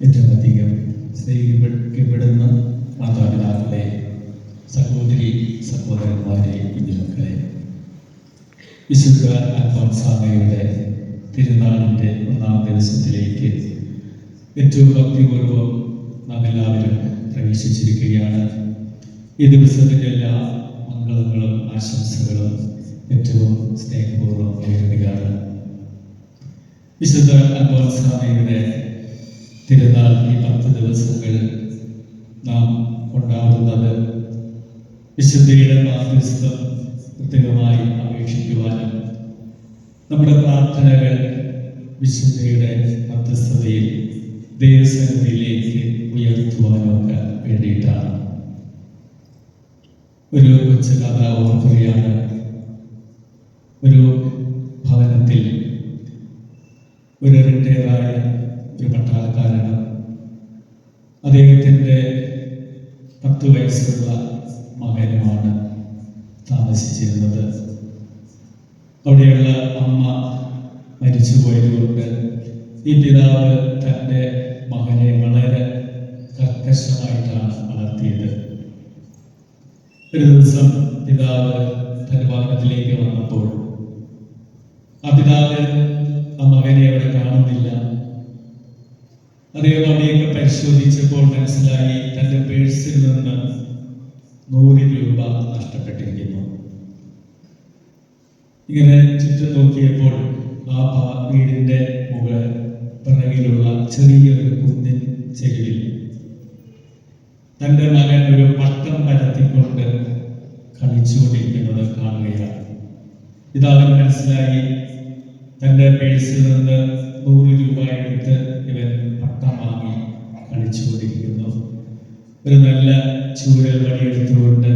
ഏറ്റവും അധികം സ്നേഹിക്കപ്പെടുന്ന മാതാപിതാക്കളെ സഹോദരി സഹോദരന്മാരെ കുഞ്ഞുമക്കളെ വിശുദ്ധ അൽഫോൻസാമയുടെ തിരുനാളിന്റെ ഒന്നാം ദിവസത്തിലേക്ക് ഏറ്റവും ഭക്തിപൂർവം നാം എല്ലാവരും പ്രവേശിച്ചിരിക്കുകയാണ്. ഈ ദിവസത്തിന്റെ എല്ലാ മംഗളങ്ങളും ആശംസകളും ഏറ്റവും സ്നേഹപൂർവം നേരിടുകയാണ് വിശുദ്ധ അൽഫോൻസാമയുടെ തിരുനാൾ ഈ പത്ത് ദിവസങ്ങൾ നാം കൊണ്ടാടുന്നത് വിശുദ്ധിയുടെ മാധ്യസ്ഥം പ്രത്യേകമായി അപേക്ഷിക്കുവാനും നമ്മുടെ പ്രാർത്ഥനകൾ വിശുദ്ധിയുടെ മധ്യസ്ഥതയിൽ ദൈവസന്നിധിയിലേക്ക് ഉയർത്തുവാനും ഒക്കെ വേണ്ടിയിട്ടാണ്. ഒരു കൊച്ചു കഥ ഓർക്കുകയാണ്. ഒരു ഭവനത്തിൽ ഒരു റിട്ടയറായ അദ്ദേഹത്തിന്റെ അദ്ദേഹത്തിന്റെ പത്ത് വയസ്സുള്ള മകനുമാണ് താമസിച്ചിരുന്നത്. അവിടെയുള്ള അമ്മ മരിച്ചുപോയതുകൊണ്ട് ഈ പിതാവ് തന്റെ മകനെ വളരെ കർക്കശമായിട്ടാണ് വളർത്തിയത്. ഒരു ദിവസം പിതാവ് തന്റെ ഭവനത്തിലേക്ക് വന്നപ്പോൾ ആ പിതാവ് ആ മകനെ അവിടെ കാണുന്നില്ല. അദ്ദേഹം പരിശോധിച്ചപ്പോൾ മനസ്സിലായി തന്റെ പേഴ്സിൽ നിന്ന് നൂറ് രൂപ നഷ്ടപ്പെട്ടിരിക്കുന്നു. ഇങ്ങനെ ചുറ്റും നോക്കിയപ്പോൾ ആ വീടിന്റെ മുകൾ പിറകിലുള്ള ചെറിയൊരു കുന്നിൻ ചെരുവിൽ തന്റെ മകൻ ഒരു പട്ടം പരത്തിക്കൊണ്ട് കളിച്ചുകൊണ്ടിരിക്കുന്നത് കാണുകയാണ്. ഇതവൻ മനസ്സിലായി തന്റെ പേഴ്സിൽ നിന്ന് നൂറ് രൂപ എടുത്ത് ഇവൻ പട്ടം വാങ്ങി കളിച്ചുകൊണ്ടിരിക്കുന്നു. ഒരു നല്ല ചൂരൽ പണിയെടുത്തുകൊണ്ട്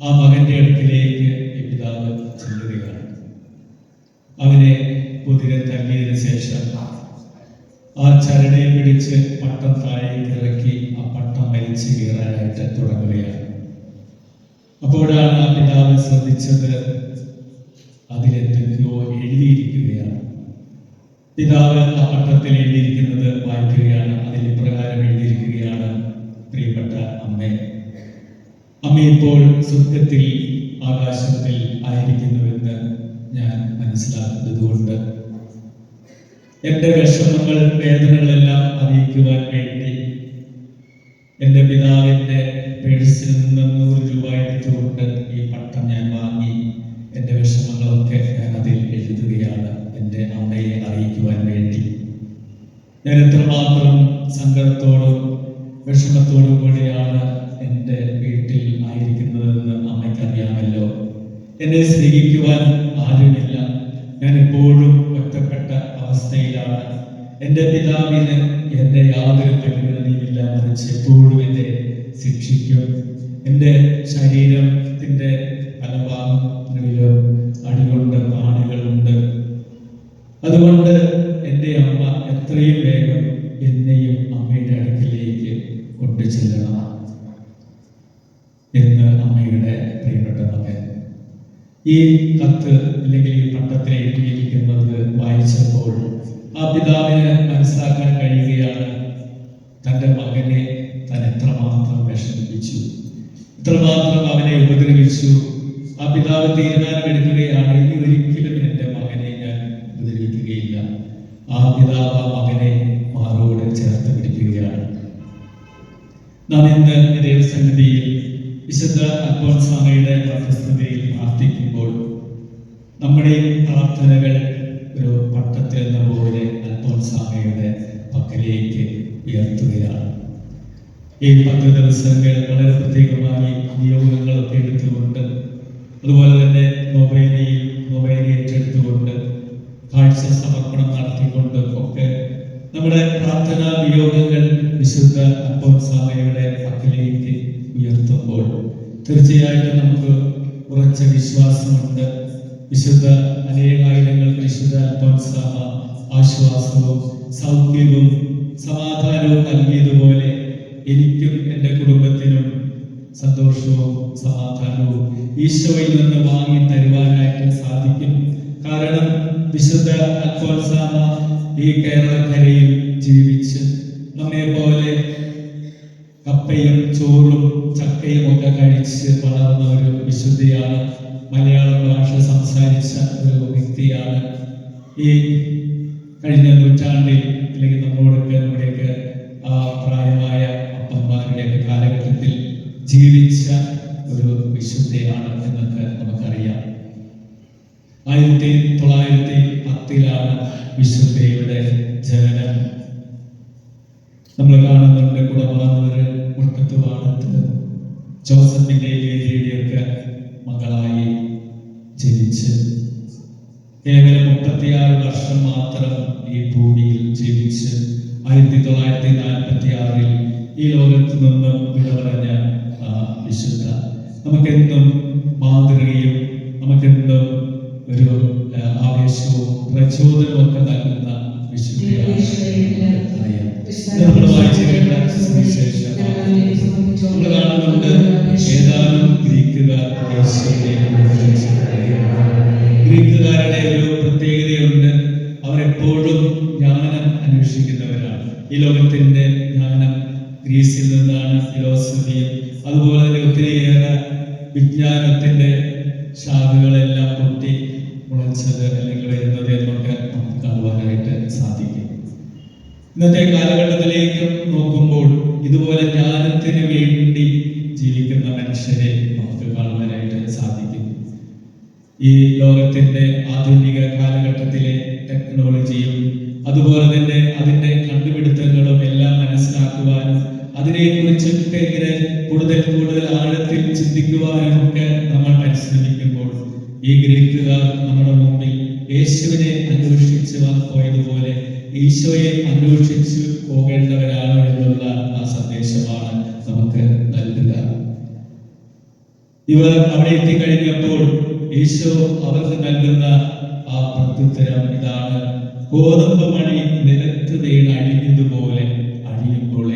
ആ മകന്റെ അടുക്കിലേക്ക് പിതാവ് ചെല്ലുകയാണ്. അവനെ കുതിരെ തല്ലിയതിനു ശേഷം ആ ചരടയെ പിടിച്ച് പട്ടം താഴേക്ക് ഇറക്കി ആ പട്ടം വലിച്ചു കീറാനായിട്ട് തുടങ്ങുകയാണ്. അപ്പോഴാണ് ആ പിതാവ് ശ്രദ്ധിച്ചത് അതിലെന്തൊക്കെയോ എഴുതിയിരിക്കുകയാണ്. പിതാവ് ആ പട്ടത്തിൽ എഴുതിയിരിക്കുന്നത് വായിക്കുകയാണ്. അതിൽ ഇപ്രകാരം എഴുതിയിരിക്കുകയാണ് പ്രിയപ്പെട്ട അമ്മേ അമ്മ ഇപ്പോൾ സ്വർഗത്തിൽ ആകാശത്തിൽ ആയിരിക്കുന്നുവെന്ന് ഞാൻ മനസ്സിലാക്കുന്നതുകൊണ്ട് എന്റെ വിഷമങ്ങൾ വേദനകളെല്ലാം അറിയിക്കുവാൻ വേണ്ടി എന്റെ പിതാവിന്റെ പേഴ്സിൽ നിന്ന് നൂറ് രൂപ എടുത്തുകൊണ്ട് ഈ പട്ടം ഞാൻ വാങ്ങി. എന്റെ വിഷമങ്ങളൊക്കെ ഞാൻ അതിൽ എഴുതുകയാണ്. എന്റെ അമ്മയെ അറിയിക്കുവാൻ വേണ്ടി. ഞാൻ എത്രമാത്രം സങ്കടത്തോടും വിഷമത്തോടും കൂടിയാണ് എന്റെ വീട്ടിൽ ആയിരിക്കുന്നതെന്ന് അമ്മയ്ക്ക് അറിയാമല്ലോ എന്നെ സ്നേഹിക്കുവാൻ ആരുമില്ല. ഞാൻ എപ്പോഴും ഒറ്റപ്പെട്ട അവസ്ഥയിലാണ്. എന്റെ പിതാവിന് എന്റെ യാതൊരു പരിഗണനയുമില്ല മറിച്ച് എപ്പോഴും എന്നെ ശിക്ഷിക്കും. എന്റെ ശരീരത്തിന്റെ പല ഭാഗങ്ങളിലും അതുകൊണ്ട് എന്റെ അമ്മ എത്രയും വേഗം എന്നെയും അമ്മയുടെ അടുക്കിലേക്ക് കൊണ്ടു ചെല്ലണം എന്ന് അമ്മയുടെ പ്രിയപ്പെട്ട മകൻ. ഈ കത്ത് അല്ലെങ്കിൽ ഈ പട്ടത്തിൽ എഴുതിയിരിക്കുന്നത് വായിച്ചപ്പോൾ ആ പിതാവിന് മനസ്സിലാക്കാൻ കഴിയുകയാണ്. തന്റെ മകനെ താൻ എത്രമാത്രം വിഷമിപ്പിച്ചു. എത്രമാത്രം അവനെ ഉപദ്രവിച്ചു. ആ പിതാവ് തീരുമാനമെടുക്കുകയാണ് ഇനി ഒരിക്കലും എന്റെ മകനെ ആ പിതാവ് മകനെ മാറോട് ചേർത്ത് പിടിക്കുകയാണ് നാം ഇന്ന് ദൈവസന്നിധിയിൽ വിശുദ്ധ അൽഫോൻസാമയുടെ മധ്യസ്ഥതയിൽ പ്രാർത്ഥിക്കുമ്പോൾ നമ്മുടെ പ്രാർത്ഥനകൾ ഒരു പട്ടത്തിൽ എന്ന പോലെ അൽഫോൻസാമയുടെ പക്കലേക്ക് ഉയർത്തുകയാണ്. ഈ പത്ത് ദിവസങ്ങൾ വളരെ പ്രത്യേകമായി നിയോഗങ്ങളൊക്കെ എടുത്തുകൊണ്ട് അതുപോലെ തന്നെ മൊബൈലിൽ മൊബൈൽ ഏറ്റെടുത്തുകൊണ്ട് കാഴ്ച നമ്മുടെ പ്രാർത്ഥനാ വിയോഗങ്ങൾ വിശുദ്ധ അപ്പോത്സാമയുടെ പക്കലേക്ക് ഉയർത്തുമ്പോൾ തീർച്ചയായിട്ടും നമുക്ക് ഉറച്ച വിശ്വാസമുണ്ട്. വിശുദ്ധ അനേകായിരങ്ങൾക്ക് വിശുദ്ധ അപ്പോത്സാമ ആശ്വാസവും സൗഖ്യവും സമാധാനവും നൽകിയതുപോലെ എനിക്കും എന്റെ കുടുംബത്തിനും സന്തോഷവും സമാധാനവും ഈശോയിൽ നിന്ന് വാങ്ങി തരുവാനായിട്ട് സാധിക്കും. കാരണം വിശുദ്ധ അൽഫോൻസാമ ഈ കേരളക്കരയിൽ ജീവിച്ച് നമ്മെ പോലെ കപ്പയും ചോറും ചക്കയും ഒക്കെ കഴിച്ച് വളർന്ന ഒരു വിശുദ്ധിയാണ് മലയാള ഭാഷ സംസാരിച്ച ഒരു വ്യക്തിയാണ്. ഈ കഴിഞ്ഞ നൂറ്റാണ്ടിൽ അല്ലെങ്കിൽ നമ്മളോടൊക്കെ നമ്മുടെയൊക്കെ ആ പ്രായമായ അപ്പന്മാരുടെയൊക്കെ കാലഘട്ടത്തിൽ ജീവിച്ച ഒരു വിശുദ്ധയാണ് എന്നൊക്കെ നമുക്കറിയാം. ആയിരത്തി തൊള്ളായിരത്തി പത്തിലാണ് വിശുദ്ധയുടെ ജനനം. നമ്മൾ കാണുന്നുണ്ട് വളർന്നവര് മുട്ടത്ത് പാടത്ത് ജോസഫിന്റെ ലേരിയുടെയൊക്കെ മകളായി ജനിച്ച് കേവലം മുപ്പത്തിയാറ് വർഷം മാത്രം ഈ ഭൂമിയിൽ ജീവിച്ച് ആയിരത്തി തൊള്ളായിരത്തി നാൽപ്പത്തി ആറിൽ ഈ ലോകത്ത് നിന്നും വിട പറഞ്ഞ വിശുദ്ധ. നമുക്കെന്നും മാതൃകയും നമുക്കെന്നും ഒരു ആവേശവും പ്രചോദനവും ഒക്കെ നൽകുന്ന കാണുന്നുണ്ട് ഏതാനും ഗ്രീക്കുകാർ ഗ്രീക്കുകാരുടെ ഒരു പ്രത്യേകതയുണ്ട്. അവരെപ്പോഴും ജ്ഞാനം അന്വേഷിക്കുന്നവരാണ്. ഈ ലോകത്തിന്റെ ജ്ഞാനം ഗ്രീസിൽ നിന്നാണ് ഫിലോസഫിയും അതുപോലെ തന്നെ ഒത്തിരിയേറെ വിജ്ഞാനത്തിന്റെ ശാഖകളെല്ലാം മുളച്ചത് അല്ലെങ്കിൽ വരുന്നത് എന്നൊക്കെ നമുക്ക് കാണുവാനായിട്ട് സാധിക്കും. ഇന്നത്തെ കാലഘട്ടത്തിലേക്ക് നോക്കുമ്പോൾ ഇതുപോലെ ജ്ഞാനത്തിന് വേണ്ടി ജീവിക്കുന്ന മനുഷ്യരെ നമുക്ക് കാണുവാനായിട്ട് സാധിക്കും. ഈ ലോകത്തിന്റെ ആധുനിക കാലഘട്ടത്തിലെ ടെക്നോളജിയും അതുപോലെ തന്നെ അതിന്റെ കണ്ടുപിടുത്തങ്ങളും എല്ലാം മനസ്സിലാക്കുവാനും അതിനെക്കുറിച്ചൊക്കെ ഇങ്ങനെ കൂടുതൽ കൂടുതൽ ആഴത്തിൽ ചിന്തിക്കുവാനും ഒക്കെ നമ്മൾ പരിശ്രമിക്കുമ്പോൾ ഈ ഗ്രീക്കുകാർ നമ്മുടെ മുമ്പിൽ യേശുവിനെ അന്വേഷിച്ച് പോയതുപോലെ ഈശോയെ അന്വേഷിച്ച് പോകേണ്ടവരാണ് എന്നുള്ള ആ സന്ദേശമാണ് നമുക്ക് നൽകുക. ഇവർ അവിടെ എത്തിക്കഴിഞ്ഞപ്പോൾ ഈശോ അവർക്ക് നൽകുന്ന ആ പ്രത്യുത്തരം ഇതാണ്. ഗോതമ്പ് മണി നിലത്ത് വീണ് അഴിഞ്ഞതുപോലെ അഴിയുമ്പോഴേ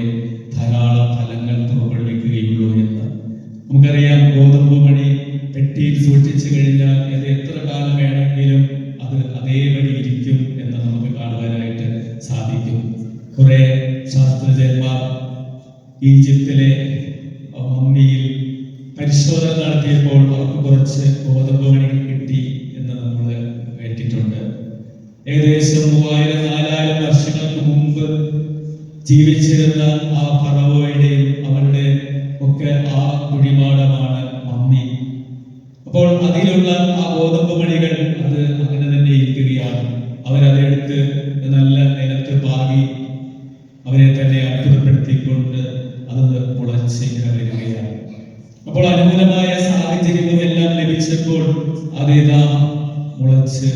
ഈജിപ്തിലെ മമ്മിയിൽ പരിശോധന നടത്തിയപ്പോൾ അവർക്ക് കുറച്ച് ഗോതമ്പ് കിട്ടി എന്ന് നമ്മൾ കേട്ടിട്ടുണ്ട്. ഏകദേശം മൂവായിരം നാലായിരം വർഷങ്ങൾക്ക് മുമ്പ് ജീവിച്ചിരുന്ന ആ ഫറവോയുടെയും അവരുടെ ഒക്കെ ആ കുഴിമാടമാണ് മമ്മി അപ്പോൾ അതിലുള്ള ആ ഗോതമ്പ് മണികൾ അത് അങ്ങനെ തന്നെ ഇരിക്കുകയാണ്. അവരതെടുത്ത് നല്ല നിലത്ത് പാകി അവരെ തന്നെ അത്ഭുതപ്പെടുത്തിക്കൊണ്ട് അത് മുളച്ച് ഇങ്ങനെ വരികയാണ് അപ്പോൾ അനുകൂലമായ സാഹചര്യങ്ങളെല്ലാം ലഭിച്ചപ്പോൾ അതേതാ മുളച്ച്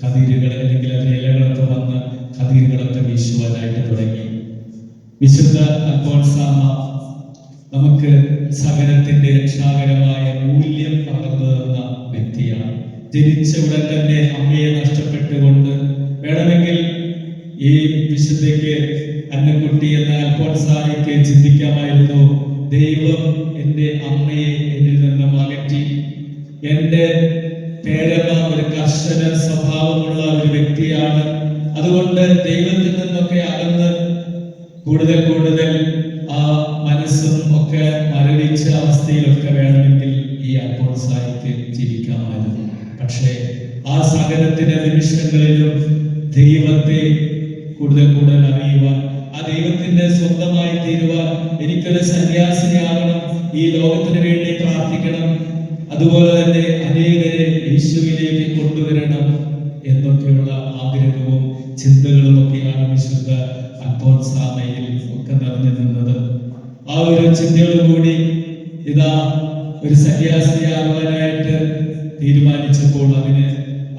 കതിരുകൾ അല്ലെങ്കിൽ അതിന് ഇലകളൊക്കെ വന്ന് കതിരുകളൊക്കെ വീശുവാനായിട്ട് തുടങ്ങി. വിശുദ്ധ അൽഫോൻസാമ നമുക്ക് സകലത്തിന്റെ രക്ഷാകരമായ മൂല്യം പകർന്നു തന്ന വ്യക്തിയാണ്. ജനിച്ച ഉടൻ തന്നെ അമ്മയെ നഷ്ടപ്പെട്ടുകൊണ്ട് വേണമെങ്കിൽ ഈ വിശുദ്ധയ്ക്ക് അന്നക്കുട്ടി എന്ന അൽഫോൻസായിക്ക് ചിന്തിക്കാമായിരുന്നു. ദൈവം എന്റെ അമ്മയെ എന്നിൽ നിന്ന് അകറ്റി എന്റെ പേരമ്മ ഒരു കർശന സ്വഭാവമുള്ള ഒരു വ്യക്തിയാണ്. അതുകൊണ്ട് ദൈവത്തിൽ നിന്നൊക്കെ അകന്ന് കൂടുതൽ കൂടുതൽ ആ മനസ്സും ഒക്കെ മരവിച്ച അവസ്ഥയിലൊക്കെ വേണമെങ്കിൽ ഈ അൽഫോൻസായിക്ക് ജീവിക്കാമായിരുന്നു. പക്ഷേ ആ സകലത്തിന്റെ നിമിഷങ്ങളിലും ദൈവത്തെ കൂടുതൽ കൂടുതൽ അറിയുവാൻ ആ ദൈവത്തിന്റെ സ്വന്തമായി തീരുവാൻ എനിക്കൊരു സന്യാസിനിയാകണം ഈ ലോകത്തിന് വേണ്ടി പ്രാർത്ഥിക്കണം. അതുപോലെ തന്നെ അനേകരെ യേശുവിലേക്ക് കൊണ്ടുവരണം എന്നൊക്കെയുള്ള ആഗ്രഹവും ചിന്തകളും ഒക്കെയാണ് വിശുദ്ധ അൽഫോൻസാമയിൽ ഒക്കെ നിറഞ്ഞു നിന്നത്. ആ ഒരു ചിന്തയോടുകൂടി ഇതാ ഒരു സന്യാസിനിയാകുവാനായിട്ട് തീരുമാനിച്ചപ്പോൾ അതിന്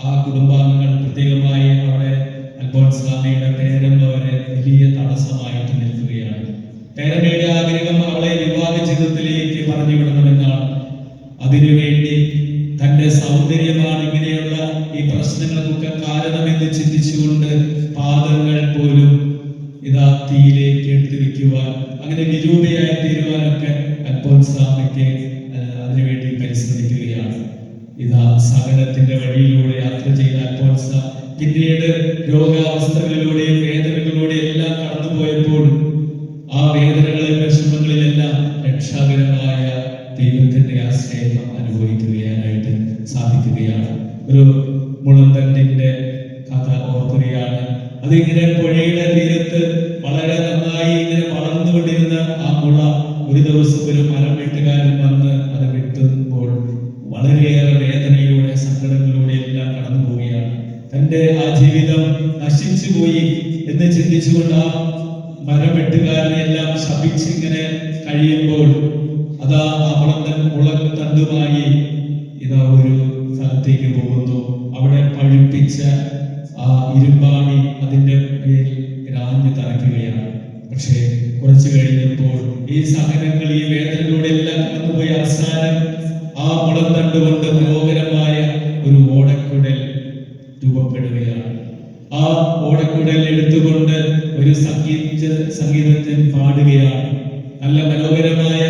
ആ കുടുംബാംഗങ്ങൾ പ്രത്യേകമായി അവിടെ അൽഫോൻസാമയുടെ പേരമ്മ വരെ വലിയ തടസ്സമായിട്ട് നിൽക്കുകയാണ്. പേരമ്മയുടെ ആഗ്രഹം അവളെ വിവാഹ ജീവിതത്തിലേക്ക് പറഞ്ഞു വിടണമെന്നാണ് അതിനുവേണ്ടി തന്റെ സൗന്ദര്യമാണ് ഇങ്ങനെയുള്ള ഈ പ്രശ്നങ്ങൾക്കൊക്കെ കാരണമെന്ന് ചിന്തിച്ചുകൊണ്ട് പാദങ്ങൾ പോലും ഇതാ തീയിലേക്ക് എടുത്തിരിക്കുവാൻ അങ്ങനെ വിരൂപയായി തീരുവാനൊക്കെ അൽഫോൻസാമയ്ക്ക് സ്വാമിക്ക് അതിനുവേണ്ടി പരിശ്രമിക്കുകയാണ്. ഇതാ സകലത്തിന്റെ വഴിയിലൂടെ യാത്ര ചെയ്ത അൽഫോൻസ പിന്നീട് രോഗാവസ്ഥകളിലൂടെയും വേദനകളിലൂടെയും എല്ലാം കടന്നുപോയപ്പോൾ ആ വേദനകളിൽ വിഷമങ്ങളിലെല്ലാം രക്ഷാകരമായ ദൈവത്തിന്റെ ആ സ്നേഹം സാധിക്കുകയാണ്. ഒരു മുളന്തണ്ടിന്റെ കഥ ഓർക്കുകയാണ്. അതിങ്ങനെ പുഴയുടെ തീരത്ത് വളരെ നന്നായി ഇങ്ങനെ വളർന്നുകൊണ്ടിരുന്ന ആ മുള ഒരു ദിവസം ഒരു മരം വെട്ടുകാരൻ ഇതാ ഒരു സ്ഥലത്തേക്ക് പോകുന്നു. അവിടെ പഴുപ്പിച്ച ആ ഇരുമ്പാണി അതിന്റെ മേൽ രാഞ്ഞു തറയ്ക്കുകയാണ്. പക്ഷേ കുറച്ചു കഴിഞ്ഞപ്പോൾ ഈ സഹനങ്ങൾ ഈ വേദനകളോടെ എല്ലാം കടന്നുപോയി. അവസാനം ആ മുളം കൊണ്ട് മനോഹരമായ ഒരു ഓടക്കുടൽ രൂപപ്പെടുകയാണ്. ആ ഓടക്കുടൽ എടുത്തുകൊണ്ട് ഒരു സംഗീത സംഗീതജ്ഞൻ പാടുകയാണ്. നല്ല മനോഹരമായ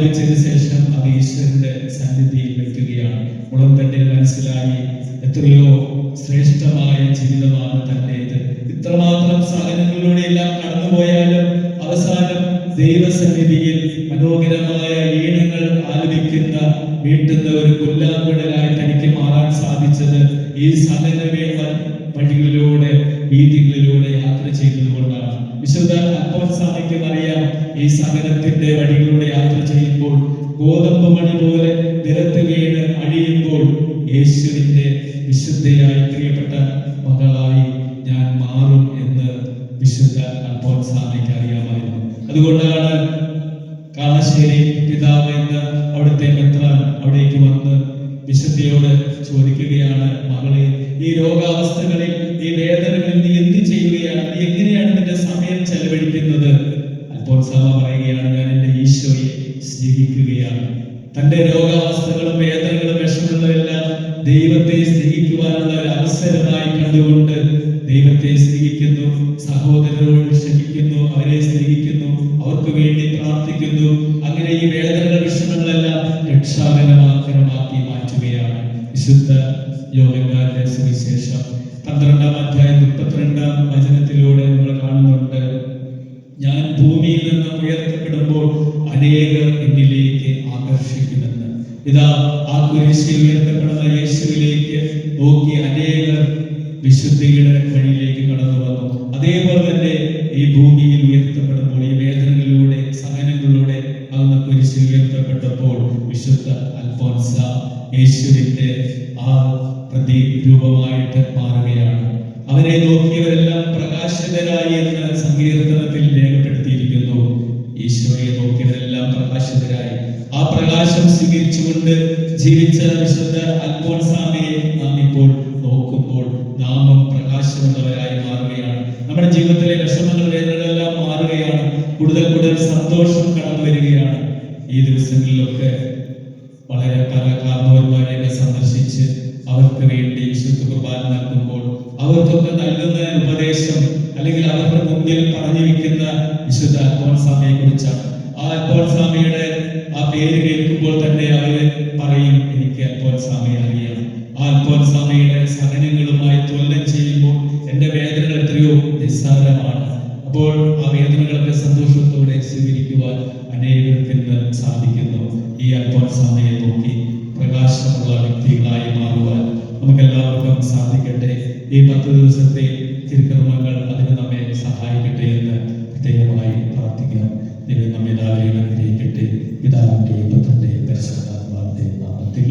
ഗാനം ആലപിച്ചതിന് ശേഷം അത് ഈശ്വരന്റെ സന്നിധിയിൽ വെക്കുകയാണ്. മുളന്തണ്ടിന് മനസ്സിലായി എത്രയോ ശ്രേഷ്ഠമായ ജീവിതമാണ് തന്റേത്. ഇത്രമാത്രം സഹനങ്ങളിലൂടെ എല്ലാം കടന്നുപോയാലും അവസാനം ദൈവസന്നിധിയിൽ മനോഹരമായ ഈണങ്ങൾ ആലപിക്കുന്ന വീട്ടുന്ന ഒരു പുല്ലാങ്കുഴലായി തനിക്ക് മാറാൻ സാധിച്ചത് ഈ സഹനമേ വഴികളിലൂടെ വീതികളിലൂടെ യാത്ര ചെയ്തതുകൊണ്ടാണ്. വിശുദ്ധ അൽഫോൻസാമയ്ക്കും അറിയാം ഈ സമരത്തിന്റെ വഴികളിലൂടെ യാത്ര ചെയ്യുമ്പോൾ ഗോതമ്പ് മണി പോലെ നിരത്ത് വീണ് അഴിയുമ്പോൾ യേശുവിന്റെ വിശുദ്ധയായി പ്രിയപ്പെട്ട മകളായി ഞാൻ മാറും എന്ന് വിശുദ്ധ അൽഫോൻസാമയ്ക്ക് അറിയാമായിരുന്നു. അതുകൊണ്ടാണ് കാളശ്ശേരി പിതാവ് എന്ന് അവിടുത്തെ മെത്രാൻ അവിടേക്ക് വന്ന് വിശുദ്ധയോട് ചോദിക്കുകയാണ് മകളെ ഈ രോഗാവസ്ഥകളിൽ ഈ വേദനകളിൽ നീ എന്ത് ചെയ്യുകയാണ്? നീ എങ്ങനെയാണ് നിന്റെ സമയം ചെലവഴിക്കുന്നത്? അൽഫോൻസാമ പറയുകയാണ് ഞാൻ എന്റെ ഈശോയെ സ്നേഹിക്കുകയാണ്. തന്റെ രോഗാവസ്ഥകളും വേദനകളും വിഷമങ്ങളെല്ലാം ദൈവത്തെ സ്നേഹിക്കുവാനുള്ള ഒരു അവസരമായി കണ്ടുകൊണ്ട് ദൈവത്തെ സ്നേഹിക്കുന്നു സഹോദരരോട് ക്ഷമിക്കുന്നു അവരെ സ്നേഹിക്കുന്നു അവർക്ക് വേണ്ടി പ്രാർത്ഥിക്കുന്നു. അങ്ങനെ ഈ വേദന വിഷമങ്ങളെല്ലാം രക്ഷാകരമാക്കരമാക്കി മാറ്റുകയാണ്. വിശുദ്ധ യോഗക്കാരുടെ സുവിശേഷം പന്ത്രണ്ടാം അധ്യായം മുപ്പത്തിരണ്ടാം വചനത്തിലൂടെ നമ്മൾ കാണുന്നുണ്ട്. ഞാൻ ഭൂമിയിൽ നിന്ന് ഉയർത്തപ്പെടുമ്പോൾ അനേകർ എന്നിലേക്ക് ആകർഷിക്കുമെന്ന്. ഇതാ ആ കുരിശിൽ ഉയർത്തപ്പെടുന്ന യേശുവിലേക്ക് നോക്കി അനേകർ വിശുദ്ധിയുടെ വഴിയിലേക്ക് കടന്നു വന്നു. അതേപോലെ തന്നെ ഈ ഭൂമിയിൽ ഉയർത്തപ്പെടുമ്പോൾ ഈ വേദനകളിലൂടെ സഹനങ്ങളിലൂടെ ആകുന്ന കുരിശിൽ ഉയർത്തപ്പെട്ടപ്പോൾ വിശുദ്ധ അൽഫോൻസ യേശുവിന്റെ ആ പ്രതിരൂപമായിട്ട് മാറുകയാണ്. അവരെ നോക്കിയവരെല്ലാം പ്രകാശിതരായി എന്ന് സങ്കീർത്തനത്തിൽ രേഖപ്പെടുത്തിയിരിക്കുന്നു. ഈശോയെ നോക്കിയവരെല്ലാം പ്രകാശിതരായി ആ പ്രകാശം സ്വീകരിച്ചുകൊണ്ട് ജീവിച്ച വിശുദ്ധ അൽഫോൻസാമയെ നാം ഇപ്പോൾ നോക്കുമ്പോൾ നാമം പ്രകാശമുള്ളവരായി മാറുകയാണ്. നമ്മുടെ ജീവിതത്തിലെ വിഷമങ്ങൾ വേദനകളെല്ലാം മാറുകയാണ്. കൂടുതൽ കൂടുതൽ സന്തോഷം കടന്നു വരികയാണ് ഈ ദിവസങ്ങളിലൊക്കെ എത്രയോ നിസ്സാരമാണ്. അപ്പോൾ ആ വേദനകളൊക്കെ സന്തോഷത്തോടെ സ്വീകരിക്കുവാൻ അനേകർക്ക് സാധിക്കുന്നു. ഈ അല്പസമയം നോക്കി പ്രകാശമുള്ള വ്യക്തികളായി മാറുവാൻ നമുക്കെല്ലാവർക്കും സാധിക്കട്ടെ. ഈ പത്ത് ദിവസത്തെ തിരുക്കർമ്മങ്ങൾ അതിന് നമ്മെ സഹായിക്കട്ടെ എന്ന് പ്രത്യേകമായി പ്രാർത്ഥിക്കാം. നിങ്ങൾ നമ്മെ എല്ലാവരെയും അനുഗ്രഹിക്കട്ടെ. പിതാവിന്റെയും പത്തന്റെയും പരിശുദ്ധാത്മാവിന്റെയും നാമത്തിൽ